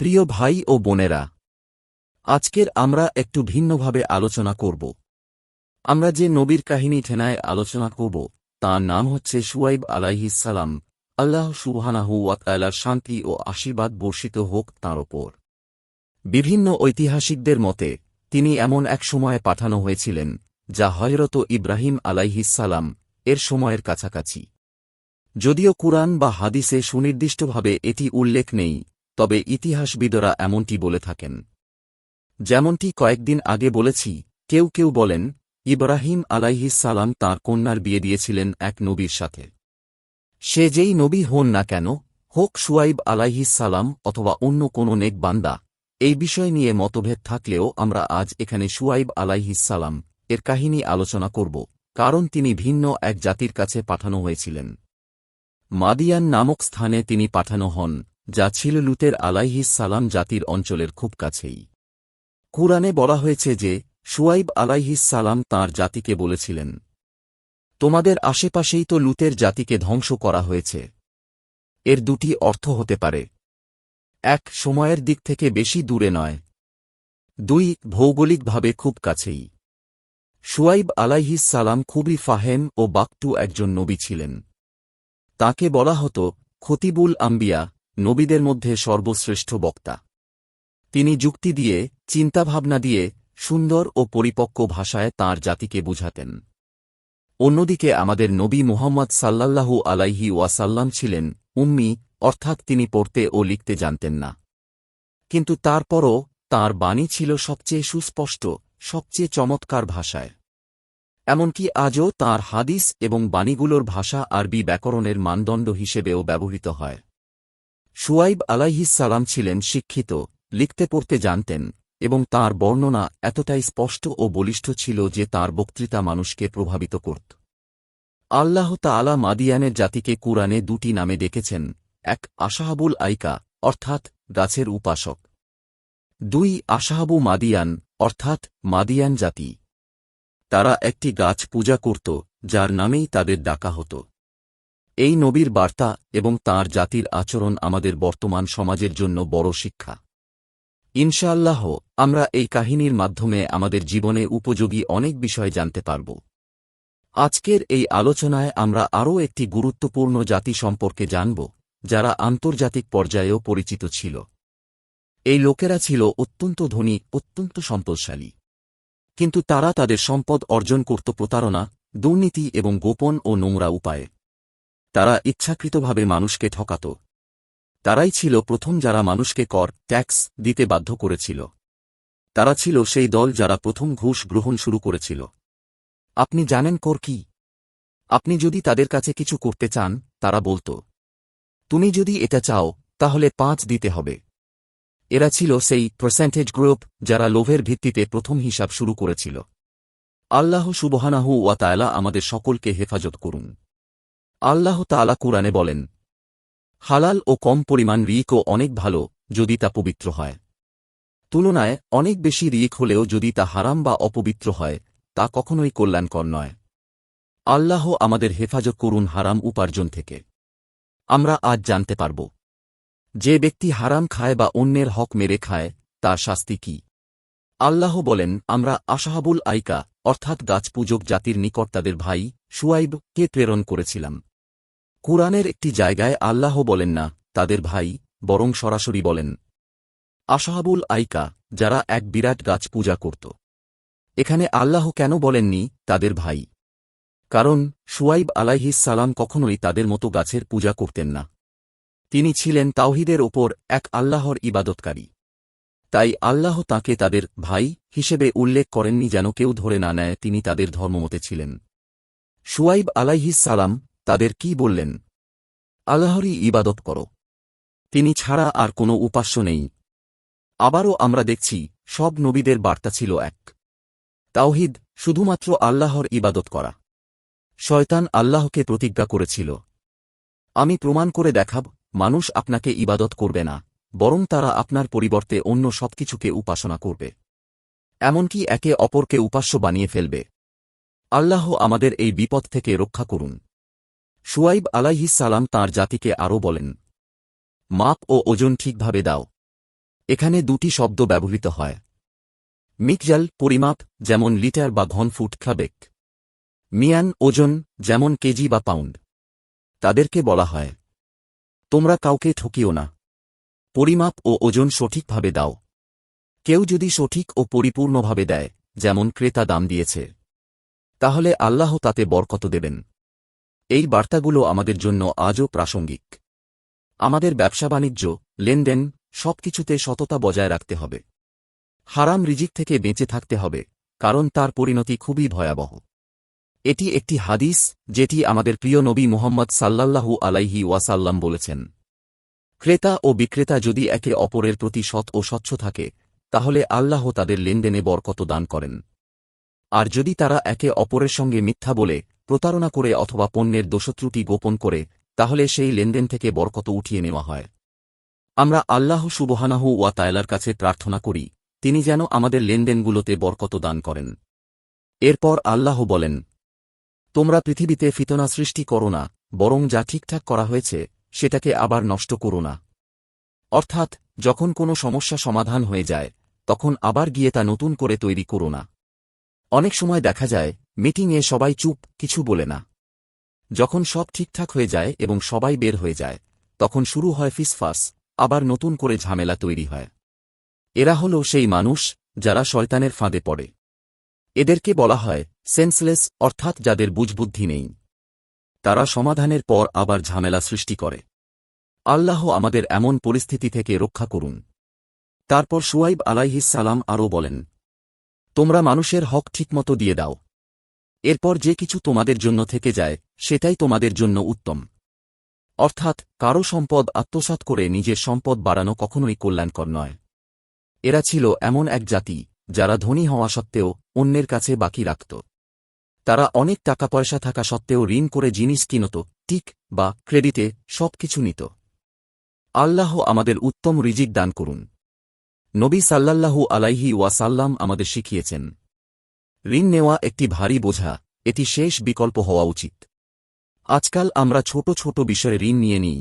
প্রিয় ভাই ও বোনেরা, আজকের আমরা একটু ভিন্নভাবে আলোচনা করব। আমরা যে নবীর কাহিনী ঠেনায় আলোচনা করব, তার নাম হচ্ছে সুয়াইব আলাইহিসালাম আল্লাহ সুবহানাহু ওয়াতালার শান্তি ও আশীর্বাদ বর্ষিত হোক তাঁর ওপর। বিভিন্ন ঐতিহাসিকদের মতে, তিনি এমন এক সময়ে পাঠানো হয়েছিলেন, যা হয়রত ইব্রাহিম আলাইহিসালাম এর সময়ের কাছাকাছি। যদিও কুরআন বা হাদিসে সুনির্দিষ্টভাবে এটি উল্লেখ নেই তবে ইতিহাসবিদরা এমনটি বলে থাকেন। যেমনটি কয়েকদিন আগে বলেছি, কেউ কেউ বলেন, ইব্রাহিম সালাম তাঁর কন্যার বিয়ে দিয়েছিলেন এক নবীর সাথে। সে যেই নবী হন না কেন, হোক সুয়াইব সালাম অথবা অন্য কোনো নেক বান্দা, এই বিষয় নিয়ে মতভেদ থাকলেও আমরা আজ এখানে সুয়াইব সালাম এর কাহিনী আলোচনা করব, কারণ তিনি ভিন্ন এক জাতির কাছে পাঠানো হয়েছিলেন। মাদিয়ান নামক স্থানে তিনি পাঠানো হন যা ছিল লুতের আলাইহিস সালাম জাতির অঞ্চলের খুব কাছেই। কুরআনে বলা হয়েছে যে সুয়াইব আলাইহিস সালাম তাঁর জাতিকে বলেছিলেন, তোমাদের আশেপাশেই তো লুতের জাতিকে ধ্বংস করা হয়েছে। এর দুটি অর্থ হতে পারে। এক, সময়ের দিক থেকে বেশি দূরে নয়। দুই, ভৌগোলিকভাবে খুব কাছেই। সুয়াইব আলাইহিস সালাম খুবই ফাহেম ও বাকটু একজন নবী ছিলেন। তাকে বলা হতো খতিবুল আম্বিয়া নবীদের মধ্যে সর্বশ্রেষ্ঠ বক্তা। তিনি যুক্তি দিয়ে, চিন্তাভাবনা দিয়ে, সুন্দর ও পরিপক্ক ভাষায় তার জাতিকে বুঝাতেন। অন্যদিকে আমাদের নবী মুহাম্মদ সাল্লাল্লাহু আলাইহি ওয়াসাল্লাম ছিলেন উম্মি, অর্থাৎ তিনি পড়তে ও লিখতে জানতেন না। কিন্তু তারপরও তার বাণী ছিল সবচেয়ে সুস্পষ্ট, সবচেয়ে চমৎকার ভাষায়। এমনকি আজও তার হাদিস এবং বাণীগুলোর ভাষা আরবি ব্যাকরণের মানদণ্ড হিসেবেও ব্যবহৃত হয়। সুয়াইব সালাম ছিলেন শিক্ষিত, লিখতে পড়তে জানতেন, এবং তার বর্ণনা এতটাই স্পষ্ট ও বলিষ্ঠ ছিল যে তার বক্তৃতা মানুষকে প্রভাবিত করত। আল্লাহ তালা মাদিয়ানের জাতিকে কুরআনে দুটি নামে ডেকেছেন, এক আশাহাবুল আইকা, অর্থাৎ গাছের উপাসক। দুই আশাহাবু মাদিয়ান, অর্থাৎ মাদিয়ান জাতি। তারা একটি গাছ পূজা করত, যার নামেই তাদের ডাকা হতো। এই নবীর বার্তা এবং তার জাতির আচরণ আমাদের বর্তমান সমাজের জন্য বড় শিক্ষা। ইনশাআল্লাহ, আমরা এই কাহিনীর মাধ্যমে আমাদের জীবনে উপযোগী অনেক বিষয় জানতে পারব। আজকের এই আলোচনায় আমরা আরও একটি গুরুত্বপূর্ণ জাতি সম্পর্কে জানব, যারা আন্তর্জাতিক পর্যায়েও পরিচিত ছিল। এই লোকেরা ছিল অত্যন্ত ধনী, অত্যন্ত সম্পদশালী কিন্তু তারা তাদের সম্পদ অর্জন করত প্রতারণা, দুর্নীতি এবং গোপন ও নোংরা উপায়ে। তারা ইচ্ছাকৃতভাবে মানুষকে ঠকাত। তারাই ছিল প্রথম যারা মানুষকে কর, ট্যাক্স দিতে বাধ্য করেছিল। তারা ছিল সেই দল যারা প্রথম ঘুষ গ্রহণ শুরু করেছিল। আপনি জানেন কর কি? আপনি যদি তাদের কাছে কিছু করতে চান, তারা বলত, তুমি যদি এটা চাও, তাহলে পাঁচ দিতে হবে। এরা ছিল সেই পার্সেন্টেজ গ্রুপ যারা লোভের ভিত্তিতে প্রথম হিসাব শুরু করেছিল। আল্লাহ সুবহানাহু ওয়া তায়লা আমাদের সকলকে হেফাজত করুন। আল্লাহ তালা কুরআনে বলেন, হালাল ও কম পরিমাণ রিকও অনেক ভালো যদি তা পবিত্র হয়। তুলনায় অনেক বেশি রিক হলেও যদি তা হারাম বা অপবিত্র হয়, তা কখনোই কল্যাণকর নয়। আল্লাহ আমাদের হেফাজত করুন হারাম উপার্জন থেকে। আমরা আজ জানতে পারব, যে ব্যক্তি হারাম খায় বা অন্যের হক মেরে খায়, তার শাস্তি কি? আল্লাহ বলেন, আমরা আশাহাবুল আইকা অর্থাৎ গাছ পূজক জাতির নিকট তাদের ভাই, সুয়াইব, কে প্রেরণ করেছিলাম। কুরআনের একটি জায়গায় আল্লাহ বলেন না, তাদের ভাই, বরং সরাসরি বলেন। আশাহাবুল আইকা, যারা এক বিরাট গাছ পূজা করত। এখানে আল্লাহ কেন বলেননি, তাদের ভাই? কারণ, সুয়াইব আলাইহিস সালাম কখনোই তাদের মতো গাছের পূজা করতেন না। তিনি ছিলেন তাওহিদের ওপর এক আল্লাহর ইবাদতকারী। তাই আল্লাহ তাকে তাদের ভাই হিসেবে উল্লেখ করেননি যেন কেউ ধরে না নেয় তিনি তাদের ধর্মমতে ছিলেন। সুয়াইব আলাইহিস সালাম তাদের কি বললেন? আল্লাহরই ইবাদত কর। তিনি ছাড়া আর কোনো উপাস্য নেই। আবারও আমরা দেখছি সব নবীদের বার্তা ছিল এক। তাওহিদ শুধুমাত্র আল্লাহর ইবাদত করা। শয়তান আল্লাহকে প্রতিজ্ঞা করেছিল। আমি প্রমাণ করে দেখাব, মানুষ আপনাকে ইবাদত করবে না। বরং তারা আপনার পরিবর্তে অন্য সবকিছুকে উপাসনা করবে। এমনকি একে অপরকে উপাস্য বানিয়ে ফেলবে। আল্লাহ আমাদের এই বিপদ থেকে রক্ষা করুন। সুয়াইব সালাম তাঁর জাতিকে আরও বলেন, মাপ ও ওজন ঠিকভাবে দাও। এখানে দুটি শব্দ ব্যবহৃত হয়। মিকজাল পরিমাপ যেমন লিটার বা ঘন ফুট খাবেক মিয়ান ওজন যেমন কেজি বা পাউন্ড। তাদেরকে বলা হয়, তোমরা কাউকে ঠকিও না। পরিমাপ ও ওজন সঠিকভাবে দাও। কেউ যদি সঠিক ও পরিপূর্ণভাবে দেয়, যেমন ক্রেতা দাম দিয়েছে, তাহলে আল্লাহ তাতে বরকত দেবেন। এই বার্তাগুলো আমাদের জন্য আজও প্রাসঙ্গিক। আমাদের ব্যবসা বাণিজ্য, লেনদেন, সবকিছুতে সততা বজায় রাখতে হবে। হারাম রিজিক থেকে বেঁচে থাকতে হবে, কারণ তার পরিণতি খুবই ভয়াবহ। এটি একটি হাদিস, যেটি আমাদের প্রিয় নবী মুহাম্মদ সাল্লাল্লাহু আলাইহি ওয়াসাল্লাম বলেছেন। ক্রেতা ও বিক্রেতা যদি একে অপরের প্রতি সৎ ও স্বচ্ছ থাকে, তাহলে আল্লাহ তাদের লেনদেনে বরকত দান করেন। আর যদি তারা একে অপরের সঙ্গে মিথ্যা বলে, প্রতারণা করে অথবা পণ্যের দোষত্রুটি গোপন করে, তাহলে সেই লেনদেন থেকে বরকত উঠিয়ে নেওয়া হয়। আমরা আল্লাহ সুবহানাহু ওয়া তায়লার কাছে প্রার্থনা করি, তিনি যেন আমাদের লেনদেনগুলোতে বরকত দান করেন। এরপর আল্লাহ বলেন, তোমরা পৃথিবীতে ফিতনা সৃষ্টি করো না, বরং যা ঠিকঠাক করা হয়েছে সেটাকে আবার নষ্ট করো না। অর্থাৎ, যখন কোনো সমস্যা সমাধান হয়ে যায়, তখন আবার গিয়ে তা নতুন করে তৈরি করো না। অনেক সময় দেখা যায়, মিটিংয়ে সবাই চুপ, কিছু বলে না। যখন সব ঠিকঠাক হয়ে যায় এবং সবাই বের হয়ে যায়, তখন শুরু হয় ফিসফাস, আবার নতুন করে ঝামেলা তৈরি হয়। এরা হল সেই মানুষ, যারা শয়তানের ফাঁদে পড়ে। এদেরকে বলা হয় সেন্সলেস অর্থাৎ যাদের বুঝবুদ্ধি নেই। তারা সমাধানের পর আবার ঝামেলা সৃষ্টি করে। আল্লাহ আমাদের এমন পরিস্থিতি থেকে রক্ষা করুন। তারপর সুয়াইব সালাম আরও বলেন, তোমরা মানুষের হক ঠিকমতো দিয়ে দাও। এরপর যে কিছু তোমাদের জন্য থেকে যায়, সেটাই তোমাদের জন্য উত্তম। অর্থাৎ কারও সম্পদ আত্মসাৎ করে নিজের সম্পদ বাড়ানো কখনোই কল্যাণকর নয়। এরা ছিল এমন এক জাতি, যারা ধনী হওয়া সত্ত্বেও অন্যের কাছে বাকি রাখত। তারা অনেক টাকা পয়সা থাকা সত্ত্বেও ঋণ করে জিনিস কিনত, টিক বা ক্রেডিটে সব কিছু নিত। আল্লাহ আমাদের উত্তম রিজিক দান করুন। নবী সাল্লাল্লাহু আলাইহি ওয়াসাল্লাম আমাদের শিখিয়েছেন, ঋণ নেওয়া একটি ভারী বোঝা, এটি শেষ বিকল্প হওয়া উচিত। আজকাল আমরা ছোট ছোট বিষয়ে ঋণ নিয়ে নিই।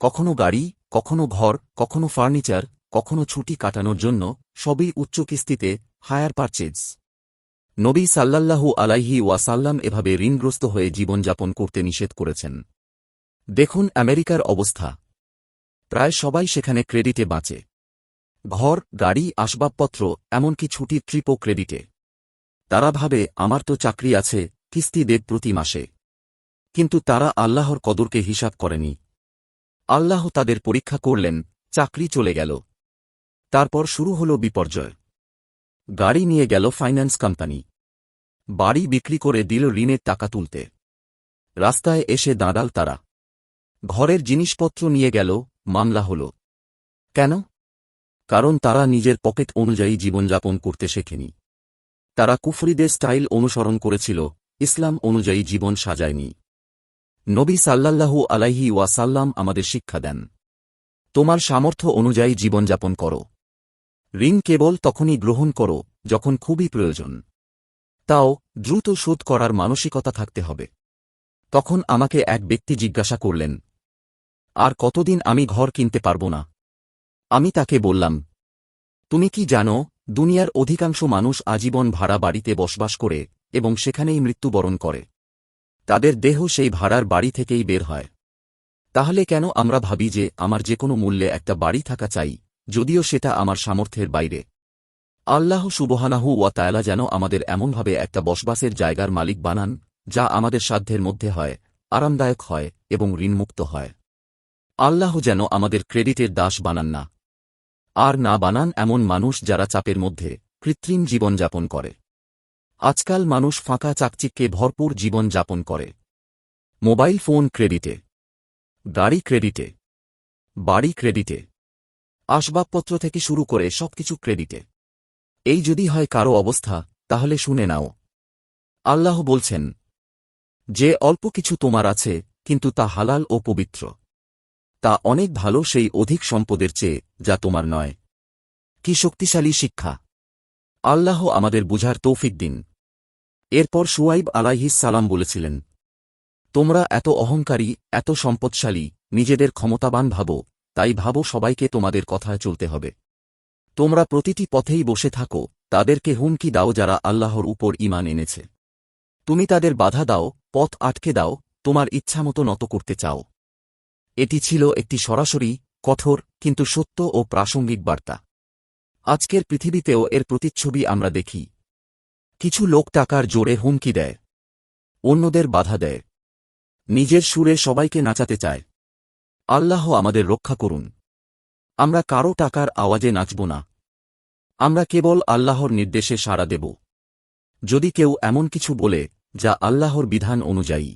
কখনো গাড়ি, কখনো ঘর, কখনো ফার্নিচার, কখনো ছুটি কাটানোর জন্য সবই উচ্চ কিস্তিতে হায়ার পারচেজ নবী সাল্লাল্লাহু আলাইহি ওয়াসাল্লাম এভাবে ঋণগ্রস্ত হয়ে জীবনযাপন করতে নিষেধ করেছেন। দেখুন আমেরিকার অবস্থা। প্রায় সবাই সেখানে ক্রেডিটে বাঁচে। ঘর, গাড়ি, আসবাবপত্র, এমনকি ছুটির ট্রিপও ক্রেডিটে। তারা ভাবে, আমার তো চাকরি আছে, কিস্তি দেব প্রতি মাসে। কিন্তু তারা আল্লাহর কদরকে হিসাব করেনি। আল্লাহ তাদের পরীক্ষা করলেন, চাকরি চলে গেল। তারপর শুরু হল বিপর্যয়। গাড়ি নিয়ে গেল ফাইন্যান্স কোম্পানি। বাড়ি বিক্রি করে দিল ঋণের টাকা তুলতে। রাস্তায় এসে দাঁড়াল তারা। ঘরের জিনিসপত্র নিয়ে গেল, মামলা হল। কেন? কারণ তারা নিজের পকেট অনুযায়ী জীবনযাপন করতে শেখেনি। তারা কুফরিদের স্টাইল অনুসরণ করেছিল, ইসলাম অনুযায়ী জীবন সাজায়নি। নবী সাল্লাল্লাহু আলাইহি ওয়াসাল্লাম আমাদের শিক্ষা দেন। তোমার সামর্থ্য অনুযায়ী জীবনযাপন করো। ঋণ কেবল তখনই গ্রহণ করো, যখন খুবই প্রয়োজন। তাও, দ্রুত শোধ করার মানসিকতা থাকতে হবে। তখন আমাকে এক ব্যক্তি জিজ্ঞাসা করলেন, আর কতদিন আমি ঘর কিনতে পারব না? আমি তাকে বললাম, তুমি কি জানো, দুনিয়ার অধিকাংশ মানুষ আজীবন ভাড়া বাড়িতে বসবাস করে এবং সেখানেই মৃত্যুবরণ করে। তাদের দেহ সেই ভাড়ার বাড়ি থেকেই বের হয়। তাহলে কেন আমরা ভাবি যে আমার যে কোনো মূল্যে একটা বাড়ি থাকা চাই? যদিও সেটা আমার সামর্থ্যের বাইরে। আল্লাহ সুবহানাহু ওয়া তায়ালা যেন আমাদের এমনভাবে একটা বসবাসের জায়গার মালিক বানান, যা আমাদের সাধ্যের মধ্যে হয়, আরামদায়ক হয় এবং ঋণমুক্ত হয়। আল্লাহ যেন আমাদের ক্রেডিটের দাস বানান না। আর না বানান এমন মানুষ যারা চাপের মধ্যে কৃত্রিম জীবনযাপন করে। আজকাল মানুষ ফাঁকা চাকচিক্যে ভরপুর জীবন যাপন করে। মোবাইল ফোন ক্রেডিটে। গাড়ি ক্রেডিটে। বাড়ি ক্রেডিটে। আসবাবপত্র থেকে শুরু করে সবকিছু ক্রেডিটে। এই যদি হয় কারও অবস্থা, তাহলে শুনে নাও। আল্লাহ বলছেন, যে অল্প কিছু তোমার আছে, কিন্তু তা হালাল ও পবিত্র। তা অনেক ভালো সেই অধিক সম্পদের চেয়ে, যা তোমার নয়। কি শক্তিশালী শিক্ষা। আল্লাহ আমাদের বুঝার তৌফিক দিন। এরপর সুয়াইব আলাইহিস সালাম বলেছিলেন, তোমরা এত অহংকারী, এত সম্পদশালী, নিজেদের ক্ষমতাবান ভাবো তাই ভাবো সবাইকে তোমাদের কথায় চলতে হবে। তোমরা প্রতিটি পথেই বসে থাকো, তাদেরকে হুমকি দাও যারা আল্লাহর উপর ইমান এনেছে। তুমি তাদের বাধা দাও, পথ আটকে দাও, তোমার ইচ্ছামতো নত করতে চাও। এটি ছিল একটি সরাসরি, কঠোর, কিন্তু সত্য ও প্রাসঙ্গিক বার্তা। আজকের পৃথিবীতেও এর প্রতিচ্ছবি আমরা দেখি। কিছু লোক টাকার জোরে হুমকি দেয়। অন্যদের বাধা দেয়। নিজের সুরে সবাইকে নাচাতে চায়। আল্লাহ আমাদের রক্ষা করুন। আমরা কারও টাকার আওয়াজে নাচব না। আমরা কেবল আল্লাহর নির্দেশে সাড়া দেব। যদি কেউ এমন কিছু বলে, যা আল্লাহর বিধান অনুযায়ী,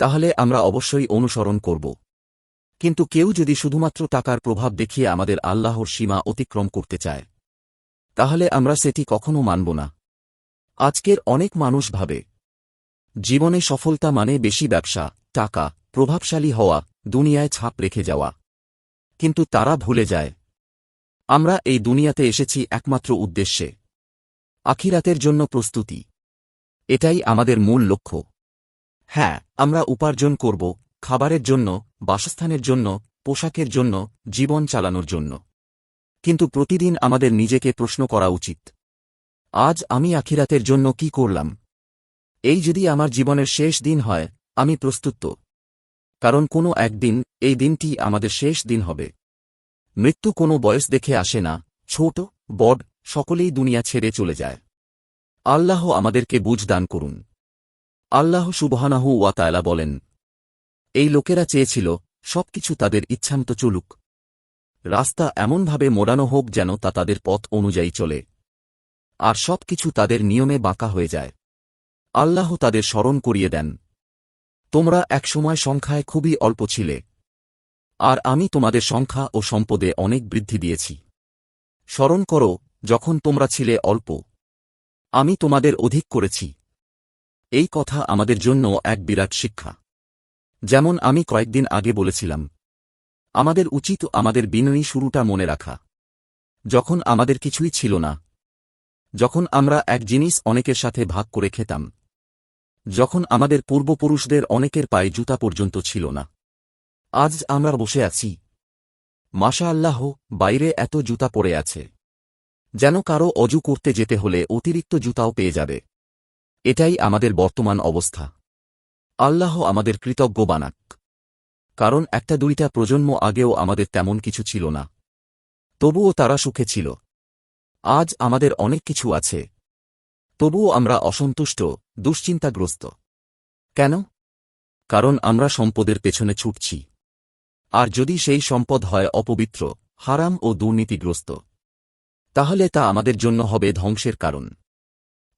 তাহলে আমরা অবশ্যই অনুসরণ করব। কিন্তু কেউ যদি শুধুমাত্র টাকার প্রভাব দেখিয়ে আমাদের আল্লাহর সীমা অতিক্রম করতে চায়, তাহলে আমরা সেটি কখনো মানব না। আজকের অনেক মানুষ ভাবে, জীবনে সফলতা মানে বেশি ব্যবসা, টাকা। প্রভাবশালী হওয়া, দুনিয়ায় ছাপ রেখে যাওয়া। কিন্তু তারা ভুলে যায়। আমরা এই দুনিয়াতে এসেছি একমাত্র উদ্দেশ্যে। আখিরাতের জন্য প্রস্তুতি। এটাই আমাদের মূল লক্ষ্য। হ্যাঁ আমরা উপার্জন করব, খাবারের জন্য, বাসস্থানের জন্য, পোশাকের জন্য, জীবন চালানোর জন্য। কিন্তু প্রতিদিন আমাদের নিজেকে প্রশ্ন করা উচিত। আজ আমি আখিরাতের জন্য কি করলাম? এই যদি আমার জীবনের শেষ দিন হয়, আমি প্রস্তুত। কারণ কোনো একদিন, এই দিনটি আমাদের শেষ দিন হবে। মৃত্যু কোনো বয়স দেখে আসে না, ছোট, বড়, সকলেই দুনিয়া ছেড়ে চলে যায়। আল্লাহ আমাদেরকে বুঝ দান করুন। আল্লাহ সুবহানাহু ওয়া তায়লা বলেন, এই লোকেরা চেয়েছিল, সবকিছু তাদের ইচ্ছামতো চলুক। রাস্তা এমনভাবে মোড়ানো হোক যেন তা তাদের পথ অনুযায়ী চলে। আর সবকিছু তাদের নিয়মে বাঁকা হয়ে যায়। আল্লাহ তাদের স্মরণ করিয়ে দেন। তোমরা একসময় সংখ্যায় খুবই অল্প ছিলে। আর আমি তোমাদের সংখ্যা ও সম্পদে অনেক বৃদ্ধি দিয়েছি। স্মরণ করো, যখন তোমরা ছিলে অল্প, আমি তোমাদের অধিক করেছি। এই কথা আমাদের জন্য এক বিরাট শিক্ষা। যেমন আমি কয়েকদিন আগে বলেছিলাম, আমাদের উচিত আমাদের বিনয়ী শুরুটা মনে রাখা। যখন আমাদের কিছুই ছিল না, যখন আমরা এক জিনিস অনেকের সাথে ভাগ করে খেতাম যখন আমাদের পূর্বপুরুষদের অনেকের পায়ে জুতা পর্যন্ত ছিল না। আজ আমরা বসে আছি। মাশা আল্লাহ বাইরে এত জুতা পড়ে আছে। যেন কারও অজু করতে যেতে হলে অতিরিক্ত জুতাও পেয়ে যাবে। এটাই আমাদের বর্তমান অবস্থা। আল্লাহ আমাদের কৃতজ্ঞ বানাক। কারণ একটা দুইটা প্রজন্ম আগেও আমাদের তেমন কিছু ছিল না। তবুও তারা সুখে ছিল। আজ আমাদের অনেক কিছু আছে। তবুও আমরা অসন্তুষ্ট। দুশ্চিন্তাগ্রস্ত। কেন? কারণ আমরা সম্পদের পেছনে ছুটছি। আর যদি সেই সম্পদ হয় অপবিত্র, হারাম ও দুর্নীতিগ্রস্ত, তাহলে তা আমাদের জন্য হবে ধ্বংসের কারণ।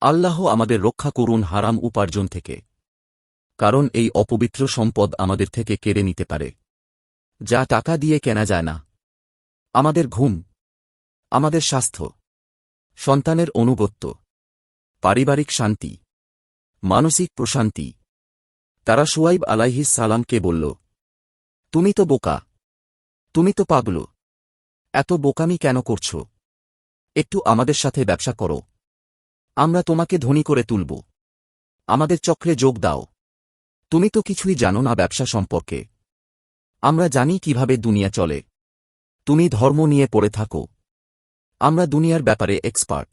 আল্লাহ আমাদের রক্ষা করুন হারাম উপার্জন থেকে। কারণ এই অপবিত্র সম্পদ আমাদের থেকে কেড়ে নিতে পারে। যা টাকা দিয়ে কেনা যায় না। আমাদের ঘুম, আমাদের স্বাস্থ্য, সন্তানের অনুগত্য, পারিবারিক শান্তি মানসিক প্রশান্তি। তারা সোয়াইব আলাইহিস সালামকে বলল, তুমি তো বোকা। তুমি তো পাগল। এত বোকামি কেন করছ? একটু আমাদের সাথে ব্যবসা করো। আমরা তোমাকে ধনী করে তুলব। আমাদের চক্রে যোগ দাও। তুমি তো কিছুই জানো না ব্যবসা সম্পর্কে। আমরা জানি কীভাবে দুনিয়া চলে। তুমি ধর্ম নিয়ে পড়ে থাকো। আমরা দুনিয়ার ব্যাপারে এক্সপার্ট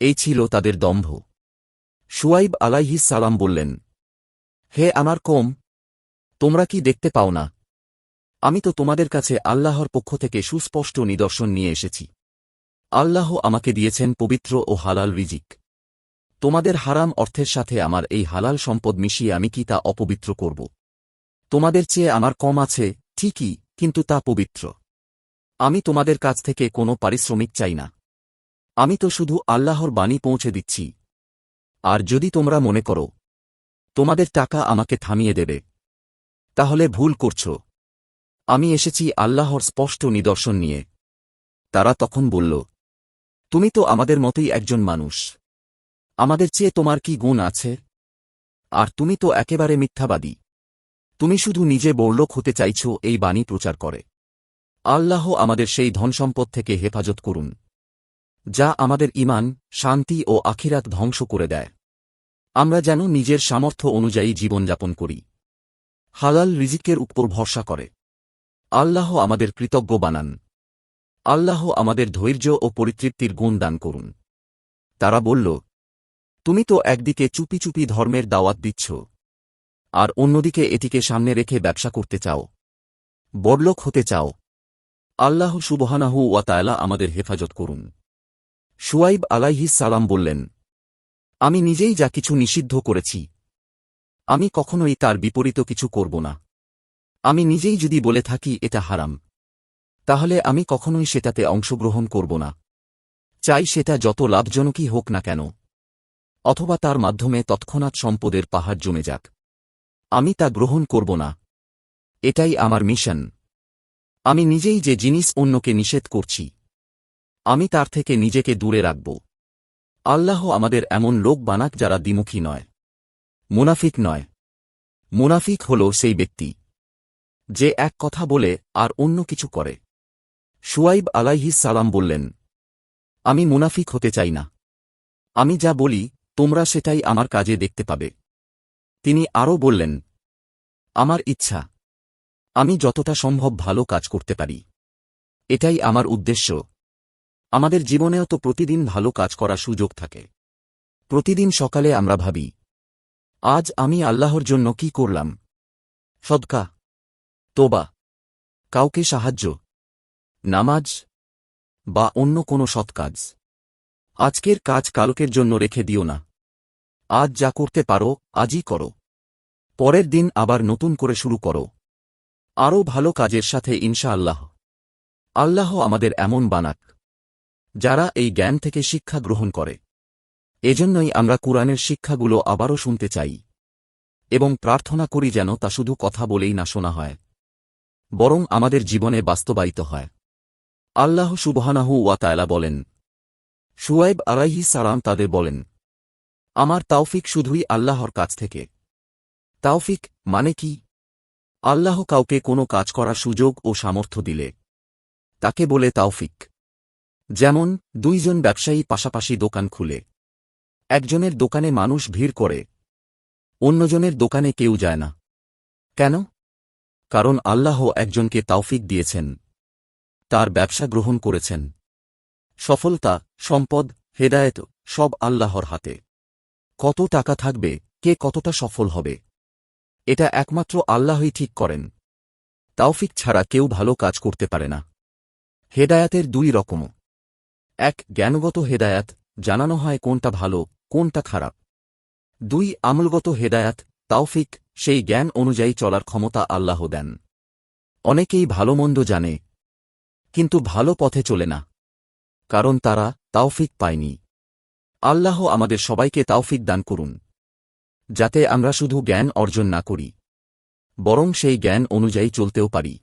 এই ছিল তাদের দম্ভ। সুয়াইব আলাইহিস সালাম বললেন, হে আমার কম তোমরা কি দেখতে পাও না? আমি তো তোমাদের কাছে আল্লাহর পক্ষ থেকে সুস্পষ্ট নিদর্শন নিয়ে এসেছি। আল্লাহ আমাকে দিয়েছেন পবিত্র ও হালাল রিজিক। তোমাদের হারাম অর্থের সাথে আমার এই হালাল সম্পদ মিশিয়ে আমি কি তা অপবিত্র করব? তোমাদের চেয়ে আমার কম আছে, ঠিকই, কিন্তু তা পবিত্র। আমি তোমাদের কাছ থেকে কোনো পারিশ্রমিক চাই না। আমি তো শুধু আল্লাহর বাণী পৌঁছে দিচ্ছি। আর যদি তোমরা মনে করো, তোমাদের টাকা আমাকে থামিয়ে দেবে, তাহলে ভুল করছ। আমি এসেছি আল্লাহর স্পষ্ট নিদর্শন নিয়ে। তারা তখন বলল, তুমি তো আমাদের মতোই একজন মানুষ। আমাদের চেয়ে তোমার কি গুণ আছে? আর তুমি তো একেবারে মিথ্যাবাদী। তুমি শুধু নিজে বড়লোক হতে চাইছ, এই বাণী প্রচার করে। আল্লাহ আমাদের সেই ধনসম্পদ থেকে হেফাজত করুন, যা আমাদের ইমান শান্তি ও আখিরাত ধ্বংস করে দেয়। আমরা যেন নিজের সামর্থ্য অনুযায়ী জীবনযাপন করি। হালাল রিজিকের উপর ভরসা করে। আল্লাহ আমাদের কৃতজ্ঞ বানান। আল্লাহ আমাদের ধৈর্য ও পরিতৃপ্তির গুণ দান করুন। তারা বলল, তুমি তো একদিকে চুপি চুপি ধর্মের দাওয়াত দিচ্ছ, আর অন্যদিকে এটিকে সামনে রেখে ব্যবসা করতে চাও। বড়লোক হতে চাও। আল্লাহ সুবহানাহু ওয়া তাআলা আমাদের হেফাজত করুন। সুয়াইব আলাইহিস সালাম বললেন আমি নিজেই যা কিছু নিষিদ্ধ করেছি। আমি কখনোই তার বিপরীত কিছু করব না। আমি নিজেই যদি বলে থাকি এটা হারাম, তাহলে আমি কখনোই সেটাতে অংশগ্রহণ করব না। চাই সেটা যত লাভজনকই হোক না কেন, অথবা তার মাধ্যমে তৎক্ষণাৎ সম্পদের পাহাড় জমে যাক। আমি তা গ্রহণ করব না। এটাই আমার মিশন। আমি নিজেই যে জিনিস অন্যকে নিষেধ করছি, আমি তার থেকে নিজেকে দূরে রাখব। আল্লাহ আমাদের এমন লোক বানাক যারা দ্বিমুখী নয়, মুনাফিক নয়। মুনাফিক হল সেই ব্যক্তি যে এক কথা বলে আর অন্য কিছু করে। সুয়াইব আলাইহিস সালাম বললেন, আমি মুনাফিক হতে চাই না। আমি যা বলি, তোমরা সেটাই আমার কাজে দেখতে পাবে। তিনি আরও বললেন, আমার ইচ্ছা, আমি যতটা সম্ভব ভালো কাজ করতে পারি। এটাই আমার উদ্দেশ্য। আমাদের জীবনেও তো প্রতিদিন ভালো কাজ করার সুযোগ থাকে। প্রতিদিন সকালে আমরা ভাবি, আজ আমি আল্লাহর জন্য কি করলাম? সদকা, তোবা, কাউকে সাহায্য, নামাজ, বা অন্য কোনো সৎ কাজ। আজকের কাজ কালকের জন্য রেখে দিও না। আজ যা করতে পারো, আজই করো। পরের দিন আবার নতুন করে শুরু করো। আরও ভালো কাজের সাথে ইনশা আল্লাহ আল্লাহ আমাদের এমন বানাক। যারা এই জ্ঞান থেকে শিক্ষা গ্রহণ করে। এজন্যই আমরা কুরআনের শিক্ষাগুলো আবারও শুনতে চাই। এবং প্রার্থনা করি যেন তা শুধু কথা বলেই না শোনা হয়। বরং আমাদের জীবনে বাস্তবায়িত হয়। আল্লাহ সুবহানাহু ওয়া তায়লা বলেন শুয়াইব আলাইহি সালাম তাদের বলেন, আমার তাওফিক শুধুই আল্লাহর কাছ থেকে। তাওফিক মানে কি? আল্লাহ কাউকে কোনো কাজ করার সুযোগ ও সামর্থ্য দিলে। তাকে বলে তাওফিক। যেমন, দুইজন ব্যবসায়ী পাশাপাশি দোকান খুলে। একজনের দোকানে মানুষ ভিড় করে। অন্যজনের দোকানে কেউ যায় না। কেন? কারণ আল্লাহ একজনকে তাওফিক দিয়েছেন। তার ব্যবসা গ্রহণ করেছেন। সফলতা, সম্পদ, হেদায়েত সব আল্লাহর হাতে। কত টাকা থাকবে, কে কতটা সফল হবে? এটা একমাত্র আল্লাহই ঠিক করেন। তাওফিক ছাড়া কেউ ভালো কাজ করতে পারে না। হেদায়াতের দুই রকম। এক, জ্ঞানগত হেদায়াত, জানানো হয় কোনটা ভালো, কোনটা খারাপ। দুই, আমলগত হেদায়াত, তাওফিক, সেই জ্ঞান অনুযায়ী চলার ক্ষমতা আল্লাহ দেন। অনেকেই ভালো মন্দ জানে, কিন্তু ভালো পথে চলে না, কারণ তারা তাওফিক পায়নি। আল্লাহ আমাদের সবাইকে তাওফিক দান করুন, যাতে আমরা শুধু জ্ঞান অর্জন না করি, বরং সেই জ্ঞান অনুযায়ী চলতেও পারি।